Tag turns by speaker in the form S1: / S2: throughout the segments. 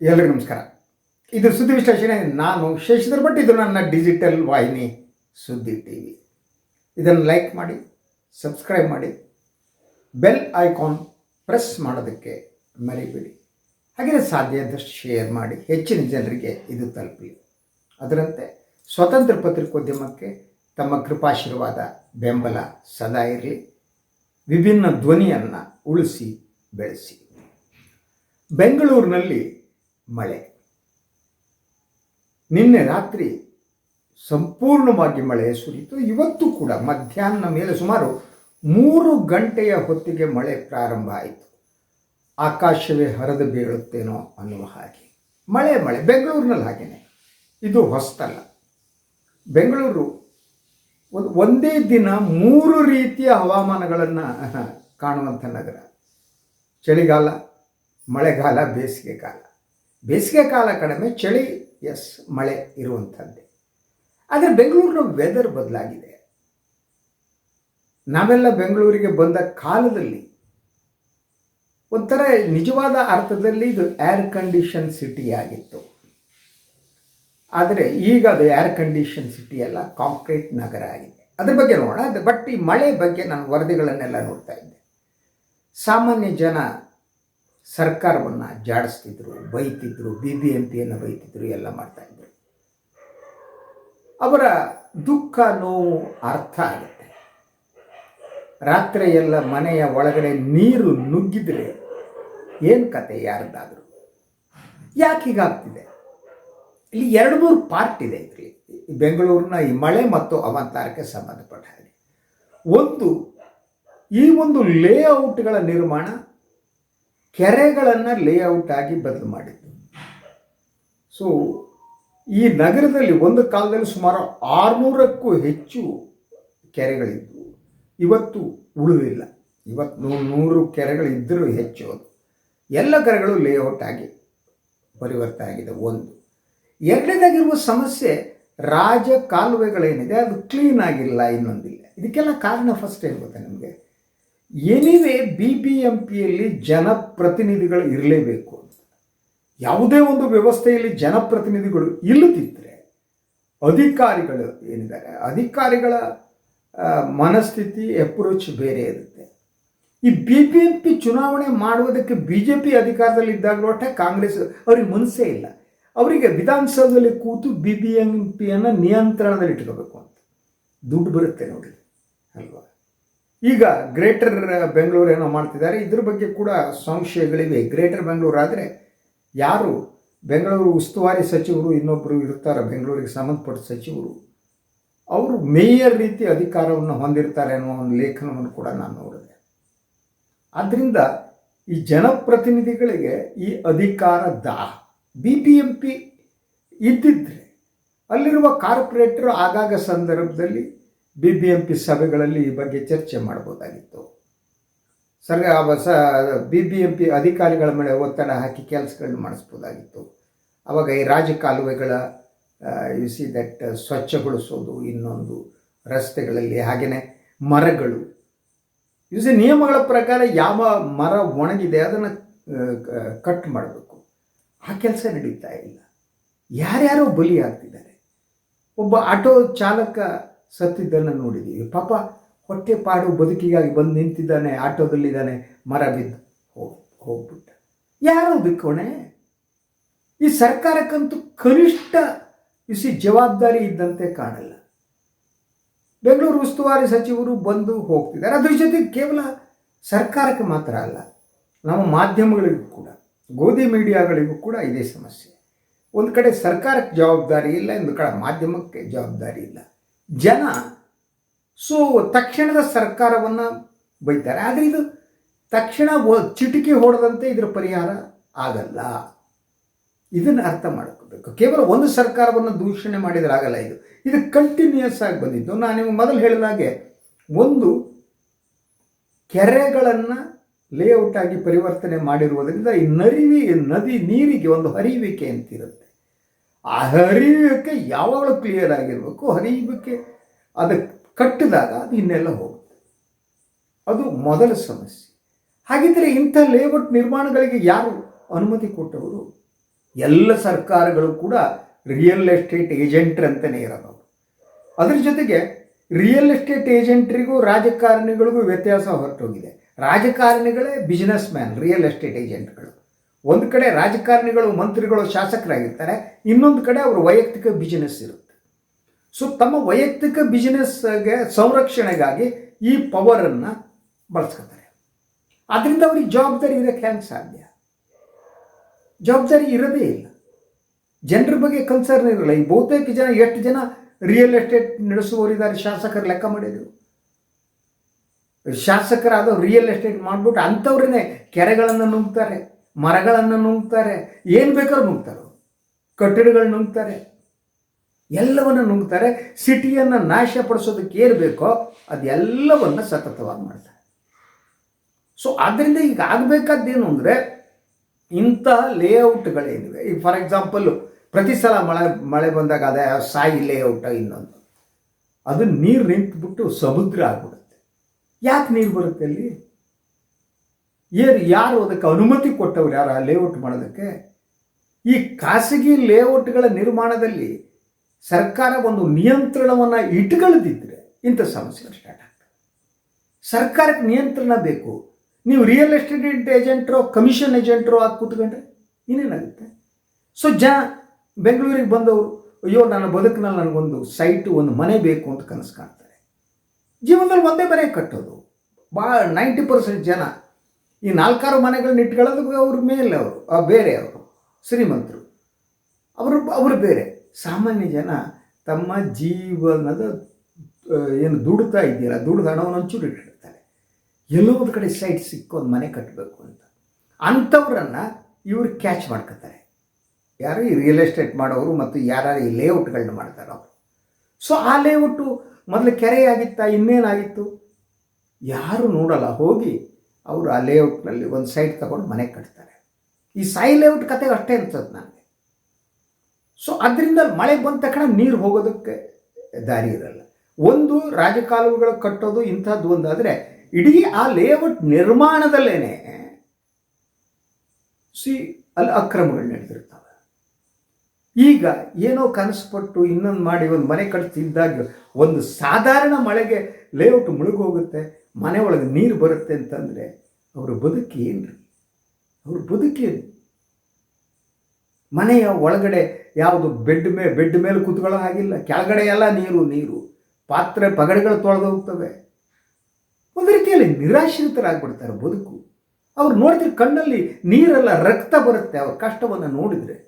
S1: ಎಲ್ಲರಿಗೂ ನಮಸ್ಕಾರ. ಇದು ಸುದ್ದಿ ವಿಶ್ಲೇಷಣೆ. ನಾನು ಶೇಷಧರ್ ಭಟ್. ಇದು ನನ್ನ ಡಿಜಿಟಲ್ ವಾಹಿನಿ ಸುದ್ದಿ ಟಿ ವಿ ಇದನ್ನು ಲೈಕ್ ಮಾಡಿ ಸಬ್ಸ್ಕ್ರೈಬ್ ಮಾಡಿ ಬೆಲ್ ಐಕಾನ್ ಪ್ರೆಸ್ ಮಾಡೋದಕ್ಕೆ ಮರಿಬೇಡಿ. ಹಾಗೆ ಸಾಧ್ಯ ಆದಷ್ಟು ಶೇರ್ ಮಾಡಿ. ಹೆಚ್ಚಿನ ಜನರಿಗೆ ಇದು ತಲುಪಲಿ. ಅದರಂತೆ ಸ್ವತಂತ್ರ ಪತ್ರಿಕೋದ್ಯಮಕ್ಕೆ ತಮ್ಮ ಕೃಪಾಶೀರ್ವಾದ ಬೆಂಬಲ ಸದಾ ಇರಲಿ. ವಿಭಿನ್ನ ಧ್ವನಿಯನ್ನು ಉಳಿಸಿ ಬೆಳೆಸಿ. ಬೆಂಗಳೂರಿನಲ್ಲಿ ಮಳೆ. ನಿನ್ನೆ ರಾತ್ರಿ ಸಂಪೂರ್ಣವಾಗಿ ಮಳೆ ಸುರಿತು ಇವತ್ತು ಕೂಡ ಮಧ್ಯಾಹ್ನ ಮೇಲೆ ಸುಮಾರು ಮೂರು ಗಂಟೆಯ ಹೊತ್ತಿಗೆ ಮಳೆ ಪ್ರಾರಂಭ ಆಯಿತು. ಆಕಾಶವೇ ಹರಿದು ಬೀಳುತ್ತೇನೋ ಅನ್ನುವ ಹಾಗೆ. ಮಳೆ ಮಳೆ. ಬೆಂಗಳೂರಿನಲ್ಲಿ ಹಾಗೆಯೇ ಇದು ಹೊಸ್ತಲ್ಲ. ಬೆಂಗಳೂರು ಒಂದು ಒಂದೇ ದಿನ ಮೂರು ರೀತಿಯ ಹವಾಮಾನಗಳನ್ನು ಕಾಣುವಂಥ ನಗರ. ಚಳಿಗಾಲ, ಮಳೆಗಾಲ ಬೇಸಿಗೆ ಕಾಲ ಬೇಸಿಗೆ ಕಾಲ ಕಡಿಮೆ, ಚಳಿ, ಎಸ್, ಮಳೆ ಇರುವಂಥದ್ದೇ. ಆದರೆ ಬೆಂಗಳೂರಿನ ವೆದರ್ ಬದಲಾಗಿದೆ. ನಾವೆಲ್ಲ ಬೆಂಗಳೂರಿಗೆ ಬಂದ ಕಾಲದಲ್ಲಿ ಒಂಥರ ನಿಜವಾದ ಅರ್ಥದಲ್ಲಿ ಇದು ಏರ್ ಕಂಡೀಷನ್ ಸಿಟಿ ಆಗಿತ್ತು. ಆದರೆ ಈಗ ಅದು ಏರ್ ಕಂಡೀಷನ್ ಸಿಟಿ ಅಲ್ಲ ಕಾಂಕ್ರೀಟ್ ನಗರ ಆಗಿದೆ. ಅದ್ರ ಬಗ್ಗೆ ನೋಡೋಣ. ಬಟ್ ಈ ಮಳೆ ಬಗ್ಗೆ ನಾನು ವರದಿಗಳನ್ನೆಲ್ಲ ನೋಡ್ತಾ ಇದ್ದೆ. ಸಾಮಾನ್ಯ ಜನ ಸರ್ಕಾರವನ್ನು ಜಾಡಿಸ್ತಿದ್ರು, ಬೈತಿದ್ರು ಬಿ ಬಿ ಎಂ ಪಿಯನ್ನು ಬೈತಿದ್ರು, ಎಲ್ಲ ಮಾಡ್ತಾಯಿದ್ರು ಅವರ ದುಃಖ, ನೋವು ಅರ್ಥ ಆಗುತ್ತೆ. ರಾತ್ರಿ ಎಲ್ಲ ಮನೆಯ ಒಳಗಡೆ ನೀರು ನುಗ್ಗಿದ್ರೆ ಏನು ಕತೆ ಯಾರ್ದಾದರೂ? ಯಾಕೆ ಹೀಗಾಗ್ತಿದೆ? ಇಲ್ಲಿ ಎರಡು ಮೂರು ಪಾರ್ಟ್ ಇದೆ ಇದರಲ್ಲಿ. ಬೆಂಗಳೂರಿನ ಈ ಮಳೆ ಮತ್ತು ಅವಂತಾರಕ್ಕೆ ಸಂಬಂಧಪಟ್ಟ ಹಾಗೆ. ಒಂದು ಈ ಒಂದು ಲೇಔಟ್ಗಳ ನಿರ್ಮಾಣ ಕೆರೆಗಳನ್ನು ಲೇಔಟ್ ಆಗಿ ಬದಲು ಮಾಡಿದ್ದು. ಸೊ ಈ ನಗರದಲ್ಲಿ ಒಂದು ಕಾಲದಲ್ಲಿ ಸುಮಾರು ಆರುನೂರಕ್ಕೂ ಹೆಚ್ಚು ಕೆರೆಗಳಿದ್ದವು ಇವತ್ತು ಉಳಿದಿಲ್ಲ. ಇವತ್ತು ನೂರು ನೂರು ಕೆರೆಗಳಿದ್ದರೂ ಹೆಚ್ಚು ಅದು. ಎಲ್ಲ ಕೆರೆಗಳು ಲೇಔಟ್ ಆಗಿ ಪರಿವರ್ತನೆ ಆಗಿದೆ. ಒಂದು. ಎರಡನೇದಾಗಿರುವ ಸಮಸ್ಯೆ ರಾಜ ಕಾಲುವೆಗಳೇನಿದೆ ಅದು ಕ್ಲೀನ್ ಆಗಿಲ್ಲ ಇನ್ನೊಂದಿಲ್ಲ. ಇದಕ್ಕೆಲ್ಲ ಕಾರಣ ಫಸ್ಟ್ ಏನು ಗೊತ್ತಾ ನಿಮಗೆ. ಎನಿವೇ ಬಿ ಬಿ ಎಂ ಪಿಯಲ್ಲಿ ಜನಪ್ರತಿನಿಧಿಗಳು ಇರಲೇಬೇಕು ಅಂತ. ಯಾವುದೇ ಒಂದು ವ್ಯವಸ್ಥೆಯಲ್ಲಿ ಜನಪ್ರತಿನಿಧಿಗಳು ಇಲ್ಲದಿದ್ದರೆ ಅಧಿಕಾರಿಗಳು ಏನಿದ್ದಾರೆ, ಅಧಿಕಾರಿಗಳ ಮನಸ್ಥಿತಿ ಅಪ್ರೋಚ್ ಬೇರೆ ಇರುತ್ತೆ. ಈ ಬಿ ಬಿ ಎಂ ಪಿ ಚುನಾವಣೆ ಮಾಡುವುದಕ್ಕೆ ಬಿ ಜೆ ಪಿ ಅಧಿಕಾರದಲ್ಲಿದ್ದಾಗ ಒಟ್ಟೆ ಕಾಂಗ್ರೆಸ್ ಅವ್ರಿಗೆ ಮನಸ್ಸೇ ಇಲ್ಲ. ಅವರಿಗೆ ವಿಧಾನಸೌಧದಲ್ಲಿ ಕೂತು ಬಿ ಬಿ ಎಂ ಪಿಯನ್ನು ನಿಯಂತ್ರಣದಲ್ಲಿ ಇಟ್ಕೋಬೇಕು ಅಂತ. ದುಡ್ಡು ಬರುತ್ತೆ ನೋಡಿ, ಅಲ್ವಾ? ಈಗ ಗ್ರೇಟರ್ ಬೆಂಗಳೂರು ಏನೋ ಮಾಡ್ತಿದ್ದಾರೆ. ಇದ್ರ ಬಗ್ಗೆ ಕೂಡ ಸಂಶಯಗಳಿವೆ. ಗ್ರೇಟರ್ ಬೆಂಗಳೂರು ಆದರೆ ಯಾರು? ಬೆಂಗಳೂರು ಉಸ್ತುವಾರಿ ಸಚಿವರು ಇನ್ನೊಬ್ಬರು ಇರ್ತಾರೆ. ಬೆಂಗಳೂರಿಗೆ ಸಂಬಂಧಪಟ್ಟ ಸಚಿವರು. ಅವರು ಮೇಯರ್ ರೀತಿ ಅಧಿಕಾರವನ್ನು ಹೊಂದಿರ್ತಾರೆ ಅನ್ನೋ ಒಂದು ಲೇಖನವನ್ನು ಕೂಡ ನಾನು ನೋಡಿದೆ. ಆದ್ದರಿಂದ ಈ ಜನಪ್ರತಿನಿಧಿಗಳಿಗೆ ಈ ಅಧಿಕಾರ ದಾಹ. ಬಿ ಬಿ ಎಂ ಪಿ ಇದ್ದಿದ್ರೆ ಅಲ್ಲಿರುವ ಕಾರ್ಪೊರೇಟರ್ ಆಗಾಗ ಸಂದರ್ಭದಲ್ಲಿ ಬಿ ಬಿ ಎಂ ಪಿ ಸಭೆಗಳಲ್ಲಿ ಈ ಬಗ್ಗೆ ಚರ್ಚೆ ಮಾಡ್ಬೋದಾಗಿತ್ತು ಸರ್ ಸ ಬಿ ಬಿ ಎಂ ಪಿ ಅಧಿಕಾರಿಗಳ ಮೇಲೆ ಒತ್ತಡ ಹಾಕಿ ಕೆಲಸಗಳನ್ನ ಮಾಡಿಸ್ಬೋದಾಗಿತ್ತು ಆವಾಗ ಈ ರಾಜಕಾಲುವೆಗಳ ಯು ಸಿ ದಟ್ ಸ್ವಚ್ಛಗೊಳಿಸೋದು ಇನ್ನೊಂದು ರಸ್ತೆಗಳಲ್ಲಿ ಹಾಗೆಯೇ ಮರಗಳು. ಯು ಸಿ ನಿಯಮಗಳ ಪ್ರಕಾರ ಯಾವ ಮರ ಒಣಗಿದೆ ಅದನ್ನು ಕಟ್ ಮಾಡಬೇಕು. ಆ ಕೆಲಸ ನಡೀತಾ ಇಲ್ಲ. ಯಾರ್ಯಾರೋ ಬಲಿ ಆಗ್ತಿದ್ದಾರೆ ಒಬ್ಬ ಆಟೋ ಚಾಲಕ ಸತ್ತಿದ್ದನ್ನು ನೋಡಿದ್ದೀವಿ ಪಾಪ, ಹೊಟ್ಟೆ ಪಾಡು ಬದುಕಿಗಾಗಿ ಬಂದು ನಿಂತಿದ್ದಾನೆ, ಆಟೋದಲ್ಲಿದ್ದಾನೆ, ಮರ ಬಿದ್ದು ಹೋಗಿ ಹೋಗ್ಬಿಟ್ಟ. ಯಾರೋ ಬಿಕ್ಕೋಣೆ? ಈ ಸರ್ಕಾರಕ್ಕಂತೂ ಕನಿಷ್ಠ ಇಸಿ ಜವಾಬ್ದಾರಿ ಇದ್ದಂತೆ ಕಾಣಲ್ಲ. ಬೆಂಗಳೂರು ಉಸ್ತುವಾರಿ ಸಚಿವರು ಬಂದು ಹೋಗ್ತಿದ್ದಾರೆ. ಅದ್ರ ಜೊತೆಗೆ ಕೇವಲ ಸರ್ಕಾರಕ್ಕೆ ಮಾತ್ರ ಅಲ್ಲ, ನಮ್ಮ ಮಾಧ್ಯಮಗಳಿಗೂ ಕೂಡ, ಗೋಧಿ ಮೀಡಿಯಾಗಳಿಗೂ ಕೂಡ ಇದೇ ಸಮಸ್ಯೆ. ಒಂದು ಕಡೆ ಸರ್ಕಾರಕ್ಕೆ ಜವಾಬ್ದಾರಿ ಇಲ್ಲ ಒಂದು ಕಡೆ ಮಾಧ್ಯಮಕ್ಕೆ ಜವಾಬ್ದಾರಿ ಇಲ್ಲ. ಜನ. ಸೊ ತಕ್ಷಣದ ಸರ್ಕಾರವನ್ನು ಬೈತಾರೆ. ಆದರೆ ಇದು ತಕ್ಷಣ ಚಿಟಿಕೆ ಹೊಡೆದಂತೆ ಇದರ ಪರಿಹಾರ ಆಗಲ್ಲ. ಇದನ್ನು ಅರ್ಥ ಮಾಡ್ಕೋಬೇಕು. ಕೇವಲ ಒಂದು ಸರ್ಕಾರವನ್ನು ದೂಷಣೆ ಮಾಡಿದರೆ ಆಗಲ್ಲ ಇದು. ಇದು ಕಂಟಿನ್ಯೂಸ್ ಆಗಿ ಬಂದಿದ್ದು. ನಾನು ನಿಮಗೆ ಮೊದಲು ಹೇಳಿದಾಗೆ ಒಂದು ಕೆರೆಗಳನ್ನು ಲೇಔಟ್ ಆಗಿ ಪರಿವರ್ತನೆ ಮಾಡಿರುವುದರಿಂದ ಈ ನರಿವಿ, ನದಿ ನೀರಿಗೆ ಒಂದು ಹರಿಯುವಿಕೆ ಅಂತಿರುತ್ತೆ. ಆ ಹರಿಯುವಿಕೆ ಯಾವಾಗಲೂ ಕ್ಲಿಯರ್ ಆಗಿರಬೇಕು, ಹರಿಯುವಿಕೆ ಅದಕ್ಕೆ ಕಟ್ಟಿದಾಗ ಅದು ಇನ್ನೆಲ್ಲ ಹೋಗುತ್ತೆ. ಅದು ಮೊದಲ ಸಮಸ್ಯೆ. ಹಾಗಿದ್ದರೆ ಇಂಥ ಲೇಔಟ್ ನಿರ್ಮಾಣಗಳಿಗೆ ಯಾರು ಅನುಮತಿ ಕೊಟ್ಟವರು? ಎಲ್ಲ ಸರ್ಕಾರಗಳು ಕೂಡ ರಿಯಲ್ ಎಸ್ಟೇಟ್ ಏಜೆಂಟ್ರ್ ಅಂತಲೇ ಇರಬಹುದು ಅದರ ಜೊತೆಗೆ ರಿಯಲ್ ಎಸ್ಟೇಟ್ ಏಜೆಂಟ್ರಿಗೂ ರಾಜಕಾರಣಿಗಳಿಗೂ ವ್ಯತ್ಯಾಸ ಹೊರಟೋಗಿದೆ. ರಾಜಕಾರಣಿಗಳೇ ಬಿಸ್ನೆಸ್ ಮ್ಯಾನ್ ರಿಯಲ್ ಎಸ್ಟೇಟ್ ಏಜೆಂಟ್ಗಳು ಒಂದು ಕಡೆ ರಾಜಕಾರಣಿಗಳು, ಮಂತ್ರಿಗಳು, ಶಾಸಕರಾಗಿರ್ತಾರೆ, ಇನ್ನೊಂದು ಕಡೆ ಅವರ ವೈಯಕ್ತಿಕ ಬಿಸಿನೆಸ್ ಇರುತ್ತೆ. ಸೊ ತಮ್ಮ ವೈಯಕ್ತಿಕ ಬಿಸಿನೆಸ್ಗೆ ಸಂರಕ್ಷಣೆಗಾಗಿ ಈ ಪವರನ್ನು ಬಳಸ್ಕೊತಾರೆ. ಅದರಿಂದ ಅವ್ರಿಗೆ ಜವಾಬ್ದಾರಿ ಇರೋಕ್ಕೆ ಹೆಂಗೆ ಸಾಧ್ಯ? ಜವಾಬ್ದಾರಿ ಇರೋದೇ ಇಲ್ಲ. ಜನರ ಬಗ್ಗೆ ಕನ್ಸರ್ನ್ ಇರಲ್ಲ. ಈ ಬಹುತೇಕ ಜನ, ಎಷ್ಟು ಜನ ರಿಯಲ್ ಎಸ್ಟೇಟ್ ನಡೆಸುವವರಿದ್ದಾರೆ ಶಾಸಕರು ಲೆಕ್ಕ ಮಾಡಿದರು. ಶಾಸಕರಾದ ರಿಯಲ್ ಎಸ್ಟೇಟ್ ಮಾಡಿಬಿಟ್ಟು ಅಂಥವ್ರನ್ನೇ ಕೆರೆಗಳನ್ನು ನುಂಗ್ತಾರೆ. ಮರಗಳನ್ನು ನುಂಗ್ತಾರೆ. ಏನು ಬೇಕಾದ್ರೂ ನುಂಗ್ತಾರೆ. ಕಟ್ಟಡಗಳು ನುಂಗ್ತಾರೆ. ಎಲ್ಲವನ್ನು ನುಂಗ್ತಾರೆ. ಸಿಟಿಯನ್ನು ನಾಶಪಡಿಸೋದಕ್ಕೆ ಏನು ಬೇಕೋ ಅದೆಲ್ಲವನ್ನು ಸತತವಾಗಿ ಮಾಡ್ತಾರೆ. ಸೊ ಆದ್ದರಿಂದ ಈಗ ಆಗಬೇಕಾದ್ದೇನು ಅಂದರೆ ಇಂಥ ಲೇಔಟ್ಗಳೇನಿವೆ ಈಗ ಫಾರ್ ಎಕ್ಸಾಂಪಲ್ಲು ಪ್ರತಿ ಸಲ ಮಳೆ ಮಳೆ ಬಂದಾಗ ಅದೇ ಸಾಯಿ ಲೇಔಟ್ ಇನ್ನೊಂದು. ಅದು ನೀರು ನಿಂತುಬಿಟ್ಟು ಸಮುದ್ರ ಆಗ್ಬಿಡುತ್ತೆ. ಯಾಕೆ ನೀರು ಬರುತ್ತೆ ಅಲ್ಲಿ? ಏನು ಯಾರು ಅದಕ್ಕೆ ಅನುಮತಿ ಕೊಟ್ಟವ್ರು ಯಾರು ಆ ಲೇಔಟ್ ಮಾಡೋದಕ್ಕೆ? ಈ ಖಾಸಗಿ ಲೇಔಟ್ಗಳ ನಿರ್ಮಾಣದಲ್ಲಿ ಸರ್ಕಾರ ಒಂದು ನಿಯಂತ್ರಣವನ್ನು ಇಟ್ಕೊಳ್ಳದಿದ್ದರೆ ಇಂಥ ಸಮಸ್ಯೆಗಳು ಸ್ಟಾರ್ಟ್ ಆಗ್ತದೆ. ಸರ್ಕಾರಕ್ಕೆ ನಿಯಂತ್ರಣ ಬೇಕು. ನೀವು ರಿಯಲ್ ಎಸ್ಟೇಟ್ ಏಜೆಂಟ್ರೋ ಕಮಿಷನ್ ಏಜೆಂಟ್ರೋ ಆಗಿ ಕೂತ್ಕೊಂಡ್ರೆ ಇನ್ನೇನಾಗುತ್ತೆ? ಸೊ ಜನ ಬೆಂಗಳೂರಿಗೆ ಬಂದವರು, ಅಯ್ಯೋ, ನನ್ನ ಬದುಕಿನಲ್ಲಿ ನನಗೊಂದು ಸೈಟು ಒಂದು ಮನೆ ಬೇಕು ಅಂತ ಕನಸು ಕಾಣ್ತಾರೆ. ಜೀವನದಲ್ಲಿ ಒಂದೇ ಮನೆ ಕಟ್ಟೋದು. ಭಾಳ ನೈಂಟಿ ಪರ್ಸೆಂಟ್ ಜನ ಈ ನಾಲ್ಕಾರು ಮನೆಗಳನ್ನ ಇಟ್ಕೊಳ್ಳೋದು ಅವ್ರ ಮೇಲೆ ಅವರು ಬೇರೆ ಅವರು, ಶ್ರೀಮಂತರು. ಅವರು ಅವರು ಬೇರೆ. ಸಾಮಾನ್ಯ ಜನ ತಮ್ಮ ಜೀವನದ ಏನು ದುಡ್ತಾ ಇದ್ದೀರ, ದುಡ್ದು ಹಣವನ್ನು ಒಂಚೂರು ಇಟ್ಟಿರ್ತಾರೆ. ಎಲ್ಲೋ ಒಂದು ಕಡೆ ಸೈಟ್ ಸಿಕ್ಕೊಂದು ಮನೆ ಕಟ್ಟಬೇಕು ಅಂತ. ಅಂಥವ್ರನ್ನು ಇವರು ಕ್ಯಾಚ್ ಮಾಡ್ಕೋತಾರೆ. ಯಾರು ಈ ರಿಯಲ್ ಎಸ್ಟೇಟ್ ಮಾಡೋರು ಮತ್ತು ಯಾರು ಈ ಲೇಔಟ್ಗಳನ್ನ ಮಾಡ್ತಾರೆ ಅವರು. ಸೊ ಆ ಲೇಔಟು ಮೊದಲು ಕೆರೆ ಆಗಿತ್ತಾ ಇನ್ನೇನಾಗಿತ್ತು? ಯಾರು ನೋಡಲ್ಲ. ಹೋಗಿ ಅವರು ಆ ಲೇಔಟ್ನಲ್ಲಿ ಒಂದು ಸೈಟ್ ತಗೊಂಡು ಮನೆ ಕಟ್ತಾರೆ. ಈ ಸಾಯಿ ಲೇಔಟ್ ಕತೆ ಅಷ್ಟೇ ಇರ್ತದೆ ನನಗೆ. ಸೊ ಅದರಿಂದ ಮಳೆ ಬಂದ ತಕ್ಷಣ ನೀರು ಹೋಗೋದಕ್ಕೆ ದಾರಿ ಇರಲ್ಲ. ಒಂದು ರಾಜಕಾಲುವೆಗಳು ಕಟ್ಟೋದು ಇಂಥದ್ದು ಒಂದಾದರೆ ಇಡೀ ಆ ಲೇಔಟ್ ನಿರ್ಮಾಣದಲ್ಲೇನೆ, ಸಿ, ಅಲ್ಲಿ ಅಕ್ರಮಗಳು ನಡೆದಿರ್ತವೆ. ಈಗ ಏನೋ ಕನಸುಪಟ್ಟು ಇನ್ನೊಂದು ಮಾಡಿ ಒಂದು ಮನೆ ಕಟ್ತಿದ್ದಾಗ ಒಂದು ಸಾಧಾರಣ ಮಳೆಗೆ ಲೇಔಟ್ ಮುಳುಗೋಗುತ್ತೆ. ಮನೆ ಒಳಗೆ ನೀರು ಬರುತ್ತೆ ಅಂತಂದರೆ ಅವರ ಬದುಕಿ ಏನ್ರಿ? ಅವ್ರ ಬದುಕೇನು ಮನೆಯ ಒಳಗಡೆ ಯಾವುದು ಬೆಡ್ ಮೇ, ಬೆಡ್ ಮೇಲೆ ಕೂತ್ಕೊಳ್ಳೋ ಹಾಗಿಲ್ಲ. ಕೆಳಗಡೆ ಎಲ್ಲ ನೀರು ನೀರು. ಪಾತ್ರೆ ಪಗಡೆಗಳು ತೊಳೆದು ಹೋಗ್ತವೆ. ಒಂದು ರೀತಿಯಲ್ಲಿ ನಿರಾಶ್ರಿತರಾಗ್ಬಿಡ್ತಾರೆ ಬದುಕು. ಅವ್ರು ನೋಡಿದ್ರೆ ಕಣ್ಣಲ್ಲಿ ನೀರೆಲ್ಲ ರಕ್ತ ಬರುತ್ತೆ. ಅವ್ರ ಕಷ್ಟವನ್ನು ನೋಡಿದರೆ.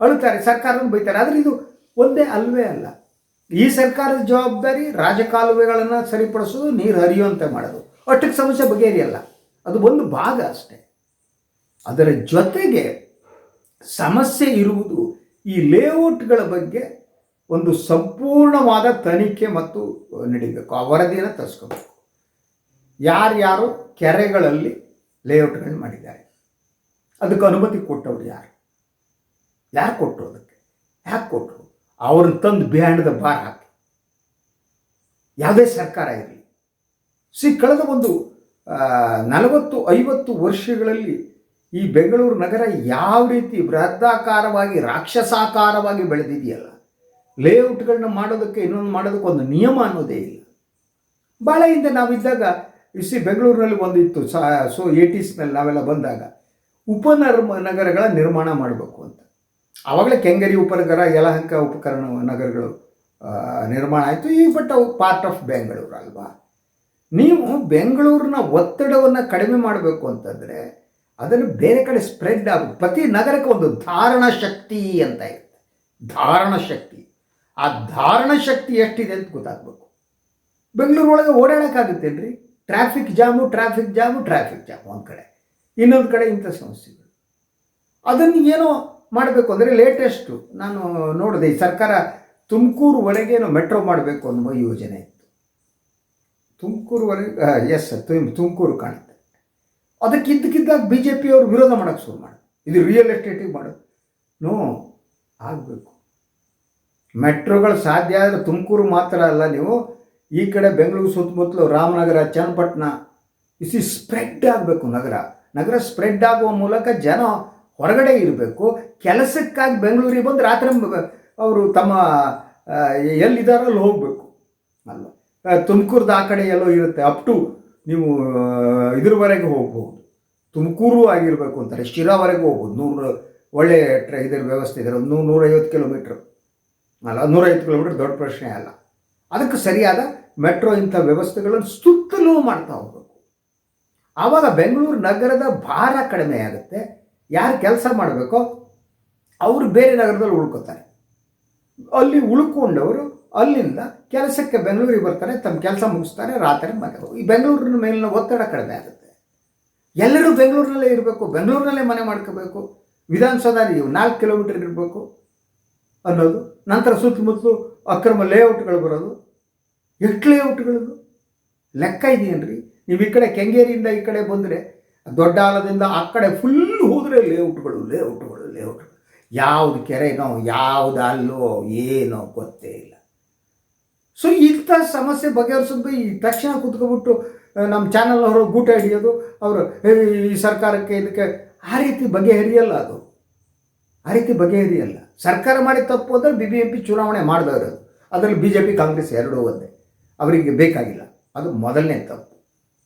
S1: ಅಳುತ್ತಾರೆ ಸರ್ಕಾರವನ್ನು ಬೈತಾರೆ. ಆದರೆ ಇದು ಒಂದೇ ಅಲ್ವೇ ಅಲ್ಲ. ಈ ಸರ್ಕಾರದ ಜವಾಬ್ದಾರಿ ರಾಜಕಾಲುವೆಗಳನ್ನು ಸರಿಪಡಿಸೋದು, ನೀರು ಹರಿಯುವಂತೆ ಮಾಡೋದು. ಒಟ್ಟಿಗೆ ಸಮಸ್ಯೆ ಬಗೆಹರಿಯಲ್ಲ. ಅದು ಒಂದು ಭಾಗ ಅಷ್ಟೇ. ಅದರ ಜೊತೆಗೆ ಸಮಸ್ಯೆ ಇರುವುದು ಈ ಲೇಔಟ್ಗಳ ಬಗ್ಗೆ ಒಂದು ಸಂಪೂರ್ಣವಾದ ತನಿಖೆ ಮತ್ತು ನಡಿಬೇಕು. ಆ ವರದಿಯನ್ನು ತರಿಸ್ಕೋಬೇಕು. ಯಾರ್ಯಾರು ಕೆರೆಗಳಲ್ಲಿ ಲೇಔಟ್ಗಳನ್ನ ಮಾಡಿದ್ದಾರೆ. ಅದಕ್ಕೆ ಅನುಮತಿ ಕೊಟ್ಟವ್ರು ಯಾರು? ಯಾರು ಕೊಟ್ಟರು ಅದಕ್ಕೆ? ಯಾಕೆ ಕೊಟ್ಟರು ಅವ್ರನ್ನ ತಂದು ಬಿಹ್ಯಾಂಡ್ ದ ಬಾರ್ ಹಾಕಿ. ಯಾವುದೇ ಸರ್ಕಾರ ಇರಲಿ. ಸಿ, ಕಳೆದ ಒಂದು ನಲವತ್ತು, ಐವತ್ತು ವರ್ಷಗಳಲ್ಲಿ ಈ ಬೆಂಗಳೂರು ನಗರ ಯಾವ ರೀತಿ ಬೃಹದಾಕಾರವಾಗಿ, ರಾಕ್ಷಸಾಕಾರವಾಗಿ ಬೆಳೆದಿದೆಯಲ್ಲ. ಲೇಔಟ್ಗಳನ್ನ ಮಾಡೋದಕ್ಕೆ ಇನ್ನೊಂದು ಮಾಡೋದಕ್ಕೆ ಒಂದು ನಿಯಮ ಅನ್ನೋದೇ ಇಲ್ಲ. ಭಾಳ ಹಿಂದೆ ನಾವಿದ್ದಾಗ ಸಿ, ಬೆಂಗಳೂರಿನಲ್ಲಿ ಒಂದು ಇತ್ತು. ಸೊ, ಏಟೀಸ್ನಲ್ಲಿ ನಾವೆಲ್ಲ ಬಂದಾಗ ಉಪನರ್ಮ ನಗರಗಳ ನಿರ್ಮಾಣ ಮಾಡಬೇಕು. ಆವಾಗಲೇ ಕೆಂಗರಿ ಉಪನಗರ, ಯಲಹಂಕ ಉಪಕರಣ ನಗರಗಳು ನಿರ್ಮಾಣ ಆಯಿತು. ಈ ಬಟ್ ಅವು ಪಾರ್ಟ್ ಆಫ್ ಬೆಂಗಳೂರು ಅಲ್ವಾ? ನೀವು ಬೆಂಗಳೂರಿನ ಒತ್ತಡವನ್ನು ಕಡಿಮೆ ಮಾಡಬೇಕು ಅಂತಂದರೆ ಅದನ್ನು ಬೇರೆ ಕಡೆ ಸ್ಪ್ರೆಡ್ ಆಗ ಪ್ರತಿ ನಗರಕ್ಕೆ ಒಂದು ಧಾರಣ ಶಕ್ತಿ ಅಂತ ಇರುತ್ತೆ. ಧಾರಣ ಶಕ್ತಿ. ಆ ಧಾರಣ ಶಕ್ತಿ ಎಷ್ಟಿದೆ ಅಂತ ಗೊತ್ತಾಗಬೇಕು. ಬೆಂಗಳೂರೊಳಗೆ ಓಡಾಡೋಕ್ಕಾಗುತ್ತೇನ್ರಿ traffic jam traffic jam traffic jam ಒಂದು ಕಡೆ. ಇನ್ನೊಂದು ಕಡೆ ಇಂಥ ಸಮಸ್ಯೆಗಳು. ಅದನ್ನು ಏನೋ ಮಾಡಬೇಕು ಅಂದರೆ ಲೇಟೆಸ್ಟು ನಾನು ನೋಡಿದೆ, ಈ ಸರ್ಕಾರ ತುಮಕೂರು ಒಳಗೇನು ಮೆಟ್ರೋ ಮಾಡಬೇಕು ಅನ್ನುವ ಯೋಜನೆ ಇತ್ತು. ತುಮಕೂರುವರೆಗೆ ಎಸ್ ತುಮಕೂರು ಕಾಣುತ್ತೆ. ಅದಕ್ಕೆ ಬಿ ಜೆ ಪಿಯವರು ವಿರೋಧ ಮಾಡೋಕ್ಕೆ ಶುರು ಮಾಡಿ. ಇದು ರಿಯಲ್ ಎಸ್ಟೇಟಿಗೆ ಮಾಡೋದು ನೋ ಆಗಬೇಕು. ಮೆಟ್ರೋಗಳು ಸಾಧ್ಯ ಆದರೆ ತುಮಕೂರು ಮಾತ್ರ ಅಲ್ಲ ನೀವು, ಈ ಕಡೆ ಬೆಂಗಳೂರು ಸುತ್ತಮುತ್ತಲು ರಾಮನಗರ, ಚನ್ನಪಟ್ಟಣ ಇಸಿ ಸ್ಪ್ರೆಡ್ ಆಗಬೇಕು ನಗರ. ನಗರ ಸ್ಪ್ರೆಡ್ ಆಗುವ ಮೂಲಕ ಜನ ಹೊರಗಡೆ ಇರಬೇಕು. ಕೆಲಸಕ್ಕಾಗಿ ಬೆಂಗಳೂರಿಗೆ ಬಂದು ರಾತ್ರಿ ಅವರು ತಮ್ಮ ಎಲ್ಲಿದ್ದಾರೋ ಅಲ್ಲಿ ಹೋಗಬೇಕು. ಅಲ್ಲ. ತುಮಕೂರ್ದು ಆ ಕಡೆ ಎಲ್ಲೋ ಇರುತ್ತೆ. ಅಪ್ ಟು ನೀವು ಇದ್ರವರೆಗೆ ಹೋಗ್ಬೋದು. ತುಮಕೂರು ಆಗಿರಬೇಕು ಅಂತಾರೆ. ಶಿರಾವರೆಗೆ ಹೋಗ್ಬೋದು. ನೂರು, ಒಳ್ಳೆ ಟ್ರೈ ಇದರ ವ್ಯವಸ್ಥೆ ಇದೆ. ಒಂದು ನೂರು, ನೂರೈವತ್ತು ಕಿಲೋಮೀಟ್ರ್. ಅಲ್ಲ, ನೂರೈವತ್ತು ಕಿಲೋಮೀಟ್ರ್ ದೊಡ್ಡ ಪ್ರಶ್ನೆ ಅಲ್ಲ. ಅದಕ್ಕೆ ಸರಿಯಾದ ಮೆಟ್ರೋ ಇಂಥ ವ್ಯವಸ್ಥೆಗಳನ್ನು ಸುತ್ತಲೂ ಮಾಡ್ತಾ ಹೋಗಬೇಕು. ಆವಾಗ ಬೆಂಗಳೂರು ನಗರದ ಭಾರ ಕಡಿಮೆ ಆಗುತ್ತೆ. ಯಾರು ಕೆಲಸ ಮಾಡಬೇಕೋ ಅವರು ಬೇರೆ ನಗರದಲ್ಲಿ ಉಳ್ಕೋತಾರೆ. ಅಲ್ಲಿ ಉಳ್ಕೊಂಡವರು ಅಲ್ಲಿಂದ ಕೆಲಸಕ್ಕೆ ಬೆಂಗಳೂರಿಗೆ ಬರ್ತಾರೆ, ತಮ್ಮ ಕೆಲಸ ಮುಗಿಸ್ತಾರೆ, ರಾತ್ರಿ ಮನೆ ಈ ಬೆಂಗಳೂರಿನ ಮೇಲಿನ ಒತ್ತಡ ಕಡಿಮೆ ಆಗುತ್ತೆ. ಎಲ್ಲರೂ ಬೆಂಗಳೂರಿನಲ್ಲೇ ಇರಬೇಕು, ಬೆಂಗಳೂರಿನಲ್ಲೇ ಮನೆ ಮಾಡ್ಕೋಬೇಕು, ವಿಧಾನಸೌಧ ನೀವು ನಾಲ್ಕು ಕಿಲೋಮೀಟರ್ ಇರಬೇಕು ಅನ್ನೋದು, ನಂತರ ಸುತ್ತಮುತ್ತಲು ಅಕ್ರಮ ಲೇಔಟ್ಗಳು ಬರೋದು. ಎಷ್ಟು ಲೇಔಟ್ಗಳದು? ಲೆಕ್ಕ ಇದೆಯೇನ್ರಿ? ನೀವು ಈ ಕಡೆ ಕೆಂಗೇರಿಯಿಂದ ಈ ಕಡೆ ಬಂದರೆ ದೊಡ್ಡ ಆಲದಿಂದ ಆ ಕಡೆ ಫುಲ್ ಹೋದರೆ ಲೇಔಟ್ಗಳು ಲೇಔಟ್ಗಳು ಲೇಔಟ್ ಯಾವುದು ಕೆರೆನೋ, ಯಾವುದು ಅಲ್ಲೋ, ಏನೋ ಗೊತ್ತೇ ಇಲ್ಲ. ಸೊ ಇಂಥ ಸಮಸ್ಯೆ ಬಗೆಹರಿಸೋದು ಈ ತಕ್ಷಣ ಕೂತ್ಕೊಬಿಟ್ಟು ನಮ್ಮ ಚಾನಲ್ ಅವರು ಗೂಟ ಹಿಡಿಯೋದು, ಅವರು ಈ ಸರ್ಕಾರಕ್ಕೆ ಇದಕ್ಕೆ ಆ ರೀತಿ ಬಗೆಹರಿಯಲ್ಲ ಅದು. ಆ ರೀತಿ ಬಗೆಹರಿಯಲ್ಲ. ಸರ್ಕಾರ ಮಾಡಿ ತಪ್ಪು ಅಂದರೆ ಬಿ ಬಿ ಎಂ ಪಿ ಚುನಾವಣೆ ಮಾಡಿದವರು ಅದರಲ್ಲಿ ಬಿ ಜೆ ಪಿ ಕಾಂಗ್ರೆಸ್ ಎರಡೂ ಒಂದೇ. ಅವರಿಗೆ ಬೇಕಾಗಿಲ್ಲ. ಅದು ಮೊದಲನೇ ತಪ್ಪು.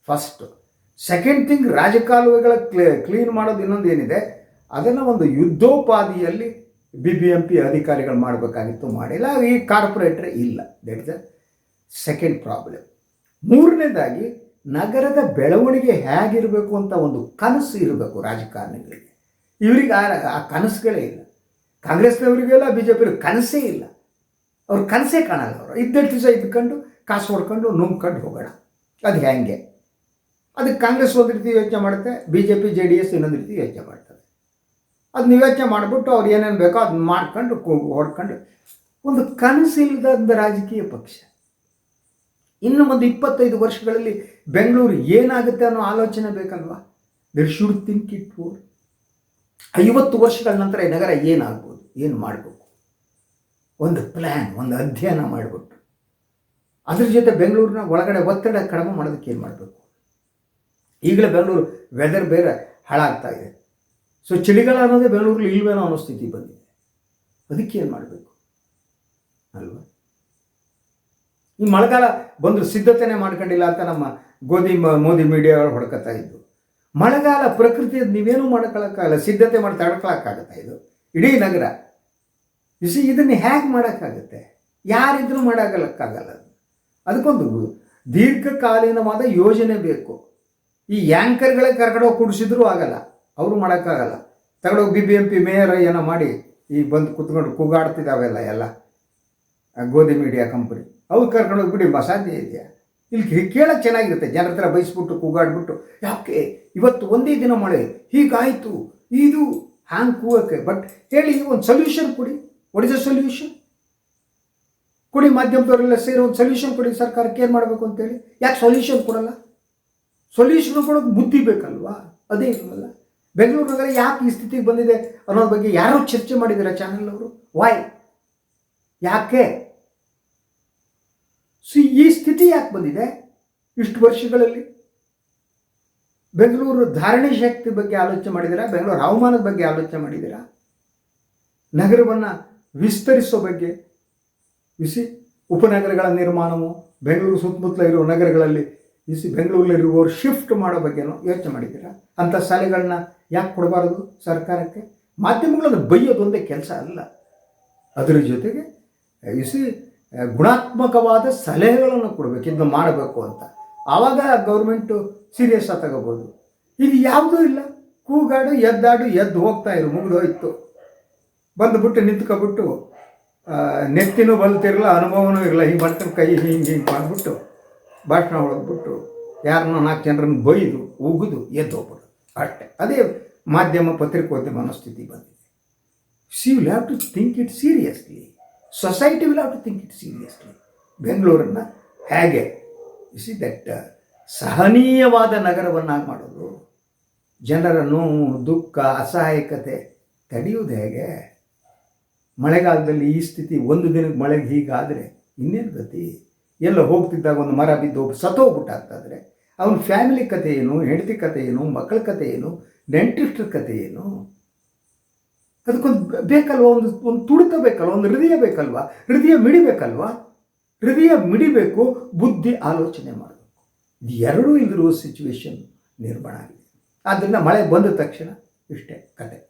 S1: ಫಸ್ಟು ಸೆಕೆಂಡ್ ಥಿಂಗ್ ರಾಜಕಾಲುವೆಗಳ ಕ್ಲೇ ಕ್ಲೀನ್ ಮಾಡೋದು ಇನ್ನೊಂದು ಏನಿದೆ? ಅದನ್ನು ಒಂದು ಯುದ್ಧೋಪಾದಿಯಲ್ಲಿ ಬಿ ಬಿ ಎಂ ಪಿ ಅಧಿಕಾರಿಗಳು ಮಾಡಬೇಕಾಗಿತ್ತು, ಮಾಡಿಲ್ಲ. ಈ ಕಾರ್ಪೊರೇಟ್ರೇ ಇಲ್ಲ. That is a second problem ಮೂರನೇದಾಗಿ, ನಗರದ ಬೆಳವಣಿಗೆ ಹೇಗಿರಬೇಕು ಅಂತ ಒಂದು ಕನಸು ಇರಬೇಕು ರಾಜಕಾರಣಿಗಳಿಗೆ. ಇವರಿಗೆ ಆ ಆ ಕನಸುಗಳೇ ಇಲ್ಲ. ಕಾಂಗ್ರೆಸ್ನವರಿಗೆಲ್ಲ ಬಿ ಜೆ ಪಿಯವ್ರಿಗೆ ಕನಸೇ ಇಲ್ಲ. ಅವ್ರ ಕನಸೇ ಕಾಣಲ್ಲ ಅವರು. ಇದ್ದಷ್ಟು ದಿವಸ ಇದ್ಕೊಂಡು ಕಾಸು ಹೊಡ್ಕೊಂಡು, ನುಂಗ್ಕೊಂಡು ಹೋಗೋಣ. ಅದು ಹೇಗೆ? ಅದಕ್ಕೆ ಕಾಂಗ್ರೆಸ್ ಒಂದು ರೀತಿ ಯೋಚನೆ ಮಾಡುತ್ತೆ B J P J D S ಇನ್ನೊಂದು ರೀತಿ ಯೋಚನೆ ಮಾಡ್ತದೆ. ಅದು ಯೋಚನೆ ಮಾಡಿಬಿಟ್ಟು ಅವ್ರು ಏನೇನು ಬೇಕೋ ಅದನ್ನ ಮಾಡ್ಕೊಂಡು ಹೊಡ್ಕೊಂಡು, ಒಂದು ಕನಸಿಲ್ಲದ ರಾಜಕೀಯ ಪಕ್ಷ. ಇನ್ನು ಒಂದು ಇಪ್ಪತ್ತೈದು ವರ್ಷಗಳಲ್ಲಿ ಬೆಂಗಳೂರು ಏನಾಗುತ್ತೆ ಅನ್ನೋ ಆಲೋಚನೆ ಬೇಕಲ್ವಾ? They should think it for ಐವತ್ತು ವರ್ಷಗಳ ನಂತರ ಈ ನಗರ ಏನಾಗ್ಬೋದು? ಏನು ಮಾಡಬೇಕು? ಒಂದು ಪ್ಲ್ಯಾನ್ ಒಂದು ಅಧ್ಯಯನ ಮಾಡಿಬಿಟ್ಟು. ಅದ್ರ ಜೊತೆ ಬೆಂಗಳೂರಿನ ಒಳಗಡೆ ಒತ್ತಡ ಕಡಿಮೆ ಮಾಡೋದಕ್ಕೆ ಏನು ಮಾಡಬೇಕು? ಈಗಲೇ ಬೆಂಗಳೂರು ವೆದರ್ ಬೇರೆ ಹಾಳಾಗ್ತಾ ಇದೆ. ಸೊ ಚಳಿಗಾಲ ಅನ್ನೋದೇ ಬೆಂಗಳೂರಲ್ಲಿ ಇಲ್ವೇನೋ ಅನ್ನೋ ಸ್ಥಿತಿ ಬಂದಿದೆ. ಅದಕ್ಕೆ ಏನು ಮಾಡಬೇಕು? ಅಲ್ವಾ? ಈ ಮಳೆಗಾಲ ಬಂದು ಸಿದ್ಧತೆನೇ ಮಾಡ್ಕೊಂಡಿಲ್ಲ ಅಂತ ನಮ್ಮ ಗೋಧಿ ಮೋದಿ ಮೀಡಿಯಾ ಹೊಡ್ಕೊತಾ ಇದ್ದು ಮಳೆಗಾಲ ಪ್ರಕೃತಿ ನೀವೇನೂ ಮಾಡ್ಕೊಳಕ್ಕಾಗಲ್ಲ, ಸಿದ್ಧತೆ ಮಾಡಿ ತಡ್ಕೊಳಕ್ಕಾಗತ್ತಾ ಇದು? ಇಡೀ ನಗರ. ಇಸಿ ಇದನ್ನು ಹೇಗೆ ಮಾಡೋಕ್ಕಾಗತ್ತೆ? ಯಾರಿದ್ರೂ ಮಾಡೋಕ್ಕಾಗಲ್ಲ. ಅದು ಅದಕ್ಕೊಂದು ದೀರ್ಘಕಾಲೀನವಾದ ಯೋಜನೆ ಬೇಕು. ಈ ಯಾಂಕರ್ಗಳೇ ಕರ್ಕೊಂಡೋಗಿ ಕುಡಿಸಿದ್ರೂ ಆಗಲ್ಲ, ಅವರು ಮಾಡೋಕ್ಕಾಗಲ್ಲ. ತಗೊಂಡೋಗಿ B B M P mayor ಏನೋ ಮಾಡಿ ಈಗ ಬಂದು ಕುತ್ಕೊಂಡು ಕೂಗಾಡ್ತಿದ್ದಾವೆಲ್ಲ ಎಲ್ಲ ಗೋಧಿ ಮೀಡಿಯಾ ಕಂಪನಿ ಅವ್ರು ಕರ್ಕೊಂಡೋಗಿ ಬಿಡಿ ಮಸಾಜಿ ಇದೆಯಾ? ಇಲ್ಲಿ ಕೇಳೋಕೆ ಚೆನ್ನಾಗಿರುತ್ತೆ. ಜನರ ಹತ್ರ ಬಯಸ್ಬಿಟ್ಟು ಕೂಗಾಡ್ಬಿಟ್ಟು, ಯಾಕೆ? ಇವತ್ತು ಒಂದೇ ದಿನ ಮಳೆ, ಹೀಗಾಯಿತು, ಇದು ಹ್ಯಾಂಗೆ ಕೂಗಕ್ಕೆ? ಬಟ್ ಹೇಳಿ, ಒಂದು ಸೊಲ್ಯೂಷನ್ ಕೊಡಿ. ವಾಟ್ ಇಸ್ ಅ ಸೊಲ್ಯೂಷನ್ ಕೊಡಿ, ಮಾಧ್ಯಮದವರೆಲ್ಲ ಸೇರಿ ಒಂದು ಸೊಲ್ಯೂಷನ್ ಕೊಡಿ ಸರ್ಕಾರಕ್ಕೆ ಏನು ಮಾಡಬೇಕು ಅಂತೇಳಿ. ಯಾಕೆ ಸೊಲ್ಯೂಷನ್ ಕೊಡಲ್ಲ? ಸೊಲ್ಯೂಷನ್ ಕೊಡೋಕೆ ಬುದ್ಧಿ ಬೇಕಲ್ವಾ? ಅದೇ ಇಲ್ವಲ್ಲ ಬೆಂಗಳೂರು ನಗರ ಯಾಕೆ ಈ ಸ್ಥಿತಿಗೆ ಬಂದಿದೆ ಅನ್ನೋದ್ರ ಬಗ್ಗೆ ಯಾರೂ ಚರ್ಚೆ ಮಾಡಿದ್ದೀರಾ ಚಾನೆಲ್ ಅವರು. ವಾಯ್ ಯಾಕೆ? ಸಿ ಈ ಸ್ಥಿತಿ ಯಾಕೆ ಬಂದಿದೆ? ಇಷ್ಟು ವರ್ಷಗಳಲ್ಲಿ ಬೆಂಗಳೂರು ಧಾರಣೆ ಶಕ್ತಿ ಬಗ್ಗೆ ಆಲೋಚನೆ ಮಾಡಿದ್ದೀರಾ ಬೆಂಗಳೂರು ಹವಾಮಾನದ ಬಗ್ಗೆ ಆಲೋಚನೆ ಮಾಡಿದ್ದೀರಾ ನಗರವನ್ನು ವಿಸ್ತರಿಸೋ ಬಗ್ಗೆ ಬಿಸಿ ಉಪನಗರಗಳ ನಿರ್ಮಾಣವು, ಬೆಂಗಳೂರು ಸುತ್ತಮುತ್ತಲ ಇರುವ ನಗರಗಳಲ್ಲಿ ಬಿಸಿ ಬೆಂಗಳೂರಲ್ಲಿರುವವರು ಶಿಫ್ಟ್ ಮಾಡೋ ಬಗ್ಗೆನೂ ಯೋಚನೆ ಮಾಡಿದ್ದೀರಾ? ಅಂಥ ಶಾಲೆಗಳನ್ನ ಯಾಕೆ ಕೊಡಬಾರದು ಸರ್ಕಾರಕ್ಕೆ? ಮಾಧ್ಯಮಗಳನ್ನು ಬೈಯೋದೊಂದೇ ಕೆಲಸ ಅಲ್ಲ. ಅದರ ಜೊತೆಗೆ ಇಸಿ ಗುಣಾತ್ಮಕವಾದ ಸಲಹೆಗಳನ್ನು ಕೊಡಬೇಕು, ಇದನ್ನು ಮಾಡಬೇಕು ಅಂತ. ಆವಾಗ ಗೌರ್ಮೆಂಟು ಸೀರಿಯಸ್ ಆಗಿ ತಗೋಬೋದು. ಇದು ಯಾವುದೂ ಇಲ್ಲ. ಕೂಗಾಡು, ಎದ್ದಾಡು, ಎದ್ದು ಹೋಗ್ತಾ ಇರು ಮುಗಿದೋಯ್ತು ಬಂದುಬಿಟ್ಟು ನಿಂತ್ಕೊಬಿಟ್ಟು ನೆತ್ತಿನೂ ಬಲ್ತಿರಲ್ಲ, ಅನುಭವನೂ ಇರಲ್ಲ, ಹಿಂಗೆ ಮಾಡ್ಕೊಂಡು ಕೈ ಹಿಂಗೆ ಹಿಂಗೆ ಮಾಡಿಬಿಟ್ಟು ಭಾಷಣ ಹೊಡೆದ್ಬಿಟ್ಟು ಯಾರನ್ನೋ ನಾಲ್ಕು ಜನರನ್ನು ಬೈದು, ಉಗಿದು ಎದ್ದು ಅಷ್ಟೆ ಅಷ್ಟೇ. ಅದೇ ಮಾಧ್ಯಮ ಪತ್ರಿಕೋದ್ಯಮ ಅನ್ನೋ ಸ್ಥಿತಿ ಬಂದಿದೆ. See will have to think it seriously society will have to think it seriously ಬೆಂಗಳೂರನ್ನು ಹೇಗೆ ಸಿ ದಟ್ ಸಹನೀಯವಾದ ನಗರವನ್ನಾಗಿ ಮಾಡೋದು ಜನರ ನೋವು ದುಃಖ, ಅಸಹಾಯಕತೆ ತಡೆಯುವುದು ಹೇಗೆ? ಮಳೆಗಾಲದಲ್ಲಿ ಈ ಸ್ಥಿತಿ ಒಂದು ದಿನಕ್ಕೆ ಮಳೆಗೆ ಹೀಗಾದರೆ ಇನ್ನೇನು ಗತಿ? ಎಲ್ಲ ಹೋಗ್ತಿದ್ದಾಗ ಒಂದು ಮರ ಬಿದ್ದು ಸತ್ತೋಗ್ಬಿಟ್ಟ ಅಂತಂದರೆ ಅವನ ಫ್ಯಾಮಿಲಿ ಕಥೆ ಏನು, ಹೆಂಡತಿ ಕಥೆ ಏನು, ಮಕ್ಕಳ ಕಥೆ ಏನು ನೆಂಟಿಷ್ಟ್ರ ಕಥೆ ಏನು? ಅದಕ್ಕೊಂದು ಬೇಕಲ್ವ? ಒಂದು ಒಂದು ತುಡುಕ ಬೇಕಲ್ವ? ಒಂದು ಹೃದಯ ಬೇಕಲ್ವ? ಹೃದಯ ಮಿಡಿಬೇಕಲ್ವಾ? ಹೃದಯ ಮಿಡಿಬೇಕು, ಬುದ್ಧಿ ಆಲೋಚನೆ ಮಾಡಬೇಕು. ಇದು ಎರಡೂ ಇಲ್ಲಿರುವ ಸಿಚುವೇಶನ್ ನಿರ್ಮಾಣ ಆಗಿದೆ. ಆದ್ದರಿಂದ ಮಳೆ ಬಂದ ತಕ್ಷಣ ಇಷ್ಟೇ ಕತೆ.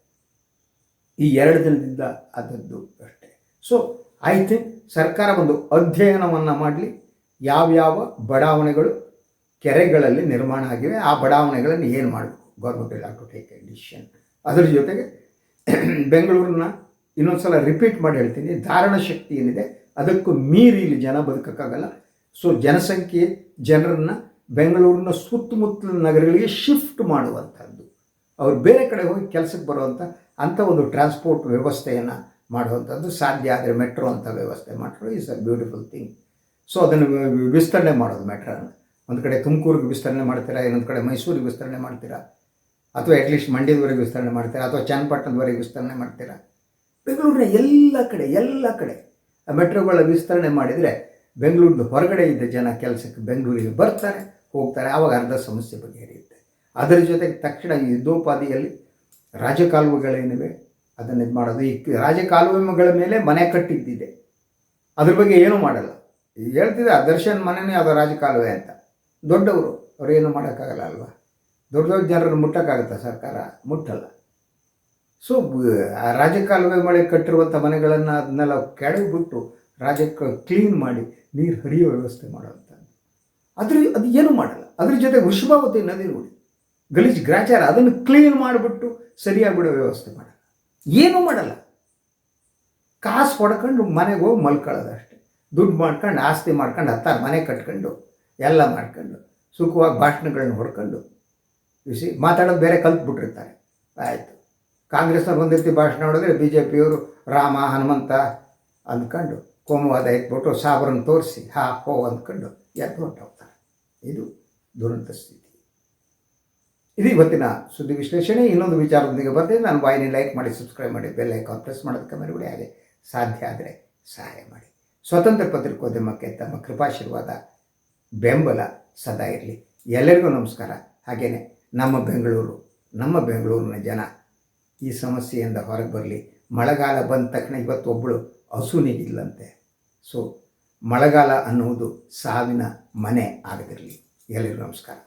S1: ಈ ಎರಡು ದಿನದಿಂದ ಅದದ್ದು ಅಷ್ಟೇ. ಸೊ ಐ ಸರ್ಕಾರ ಒಂದು ಅಧ್ಯಯನವನ್ನು ಮಾಡಲಿ. ಯಾವ್ಯಾವ ಬಡಾವಣೆಗಳು ಕೆರೆಗಳಲ್ಲಿ ನಿರ್ಮಾಣ ಆಗಿವೆ, ಆ ಬಡಾವಣೆಗಳನ್ನು ಏನು ಮಾಡಬೇಕು? ಗೌರ್ಮೆಂಟ್ ಇಲ್ಲ ಟು ಟೇಕ್ ಡಿಸಿಷನ್ ಅದರ ಜೊತೆಗೆ ಬೆಂಗಳೂರನ್ನ ಇನ್ನೊಂದು ಸಲ ರಿಪೀಟ್ ಮಾಡಿ ಹೇಳ್ತೀನಿ. ಧಾರಣ ಶಕ್ತಿ ಏನಿದೆ, ಅದಕ್ಕೂ ಮೀರಿ ಇಲ್ಲಿ ಜನ ಬದುಕೋಕ್ಕಾಗಲ್ಲ. ಸೊ ಜನಸಂಖ್ಯೆ, ಜನರನ್ನು ಬೆಂಗಳೂರಿನ ಸುತ್ತಮುತ್ತಲಿನ ನಗರಗಳಿಗೆ ಶಿಫ್ಟ್ ಮಾಡುವಂಥದ್ದು ಅವ್ರು ಬೇರೆ ಕಡೆ ಹೋಗಿ ಕೆಲಸಕ್ಕೆ ಬರುವಂಥ ಅಂಥ ಒಂದು ಟ್ರಾನ್ಸ್ಪೋರ್ಟ್ ವ್ಯವಸ್ಥೆಯನ್ನು ಮಾಡುವಂಥದ್ದು ಸಾಧ್ಯ ಆದರೆ ಮೆಟ್ರೋ ಅಂತ ವ್ಯವಸ್ಥೆ ಮಾಡಿದ್ರು is a beautiful thing so ಅದನ್ನು ವಿಸ್ತರಣೆ ಮಾಡೋದು ಮೆಟ್ರೋನ ಒಂದು ಕಡೆ ತುಮಕೂರಿಗೆ ವಿಸ್ತರಣೆ ಮಾಡ್ತೀರಾ, ಇನ್ನೊಂದು ಕಡೆ ಮೈಸೂರಿಗೆ ವಿಸ್ತರಣೆ ಮಾಡ್ತೀರಾ, ಅಥವಾ ಅಟ್ಲೀಸ್ಟ್ ಮಂಡ್ಯದವರೆಗೆ ವಿಸ್ತರಣೆ ಮಾಡ್ತೀರಾ, ಅಥವಾ ಚನ್ನಪಟ್ಟಣದವರೆಗೆ ವಿಸ್ತರಣೆ ಮಾಡ್ತೀರಾ? ಬೆಂಗಳೂರಿನ ಎಲ್ಲ ಕಡೆ ಎಲ್ಲ ಕಡೆ ಆ ಮೆಟ್ರೋಗಳ ವಿಸ್ತರಣೆ ಮಾಡಿದರೆ ಬೆಂಗಳೂರಿನ ಹೊರಗಡೆ ಇದ್ದ ಜನ ಕೆಲಸಕ್ಕೆ ಬೆಂಗಳೂರಿಗೆ ಬರ್ತಾರೆ, ಹೋಗ್ತಾರೆ. ಆವಾಗ ಅರ್ಧ ಸಮಸ್ಯೆ ಬಗೆಹರಿಯುತ್ತೆ. ಅದರ ಜೊತೆಗೆ ತಕ್ಷಣ ಈ ಯುದ್ಧೋಪಾದಿಯಲ್ಲಿ ರಾಜಕಾಲುವೆಗಳೇನಿವೆ ಅದನ್ನು ಇದು ಮಾಡೋದು. ಈ ರಾಜಕಾಲುವೆಗಳ ಮೇಲೆ ಮನೆ ಕಟ್ಟಿದ್ದಿದೆ. ಅದ್ರ ಬಗ್ಗೆ ಏನೂ ಮಾಡಲ್ಲ. ಈಗ ಹೇಳ್ತಿದ್ದೆ ಆ ದರ್ಶನ್ ಮನೆನೇ ಅದು ರಾಜಕಾಲುವೆ ಅಂತ. ದೊಡ್ಡವರು, ಅವ್ರು ಏನು ಮಾಡೋಕ್ಕಾಗಲ್ಲ ಅಲ್ವಾ? ದೊಡ್ಡ ದೊಡ್ಡ ಜನರನ್ನು ಮುಟ್ಟಕ್ಕಾಗುತ್ತಾ ಸರ್ಕಾರ? ಮುಟ್ಟಲ್ಲ. ಸೊ ಆ ರಾಜಕಾಲುವೆ ಮಳೆ ಕಟ್ಟಿರುವಂಥ ಮನೆಗಳನ್ನು ಅದನ್ನೆಲ್ಲ ಕೆಡವಿಬಿಟ್ಟು ರಾಜ್ಯಕ್ಕೆ ಕ್ಲೀನ್ ಮಾಡಿ ನೀರು ಹರಿಯೋ ವ್ಯವಸ್ಥೆ ಮಾಡೋವಂಥದ್ದು ಅದ್ರ, ಅದು ಏನೂ ಮಾಡಲ್ಲ. ಅದ್ರ ಜೊತೆ ವೃಷಭಾವತಿ ನದಿ ನೋಡಿ ಗಲೀಜು ಗ್ರಾಚಾರ ಅದನ್ನು ಕ್ಲೀನ್ ಮಾಡಿಬಿಟ್ಟು ಸರಿಯಾಗಿ ವ್ಯವಸ್ಥೆ ಮಾಡಲ್ಲ. ಏನೂ ಮಾಡಲ್ಲ. ಕಾಸು ಹೊಡ್ಕೊಂಡು ಮನೆಗೆ ಹೋಗಿ ಮಲ್ಕೊಳ್ಳೋದು ಅಷ್ಟೆ. ದುಡ್ಡು ಮಾಡ್ಕೊಂಡು, ಆಸ್ತಿ ಮಾಡ್ಕೊಂಡು, ಹತ್ತಾರು ಮನೆ ಕಟ್ಕೊಂಡು, ಎಲ್ಲ ಮಾಡ್ಕೊಂಡು, ಸುಖವಾಗಿ ಭಾಷಣಗಳನ್ನ ಹೊಡ್ಕೊಂಡು ಬಿಸಿ ಮಾತಾಡೋದು ಬೇರೆ ಕಲ್ತ್ಬಿಟ್ಟಿರ್ತಾರೆ. ಆಯಿತು. ಕಾಂಗ್ರೆಸ್ನವ್ರು ಒಂದು ರೀತಿ ಭಾಷಣ ನೋಡಿದ್ರೆ ಬಿ ಜೆ ಪಿಯವರು ರಾಮ, ಹನುಮಂತ ಅಂದ್ಕೊಂಡು ಕೋಮುವಾದ ಎತ್ಬಿಟ್ಟು ಸಾಬ್ರನ್ನ ತೋರಿಸಿ, ಹಾ, ಹೋ ಅಂದ್ಕೊಂಡು ಎದ್ದು ಹೋಗ್ತಾರೆ ಇದು ದುರಂತ ಸ್ಥಿತಿ. ಇದು ಇವತ್ತಿನ ಸುದ್ದಿ ವಿಶ್ಲೇಷಣೆ. ಇನ್ನೊಂದು ವಿಚಾರದೊಂದಿಗೆ ಬರ್ತೀನಿ. ನಾನು ವಾಹಿನಿ ಲೈಕ್ ಮಾಡಿ ಸಬ್ಸ್ಕ್ರೈಬ್ ಮಾಡಿ ಬೆಲ್ ಐಕಾನ್ ಪ್ರೆಸ್ ಮಾಡೋದಕ್ಕೆ ಮರಿಬೇಡಿ. ಹಾಗೆ ಸಾಧ್ಯ ಆದರೆ ಸಹಾಯ ಮಾಡಿ. ಸ್ವತಂತ್ರ ಪತ್ರಿಕೋದ್ಯಮಕ್ಕೆ ತಮ್ಮ ಕೃಪಾಶೀರ್ವಾದ, ಬೆಂಬಲ ಸದಾ ಇರಲಿ. ಎಲ್ಲರಿಗೂ ನಮಸ್ಕಾರ. ಹಾಗೆಯೇ ನಮ್ಮ ಬೆಂಗಳೂರು, ನಮ್ಮ ಬೆಂಗಳೂರಿನ ಜನ ಈ ಸಮಸ್ಯೆಯಿಂದ ಹೊರಗೆ ಬರಲಿ. ಮಳೆಗಾಲ ಬಂದ ತಕ್ಷಣ ಇವತ್ತು ಒಬ್ಬಳು ಹಸುನಿಗಿಲ್ಲಂತೆ ಸೊ ಮಳೆಗಾಲ ಅನ್ನುವುದು ಸಾವಿನ ಮನೆ ಆಗದಿರಲಿ. ಎಲ್ಲರಿಗೂ ನಮಸ್ಕಾರ.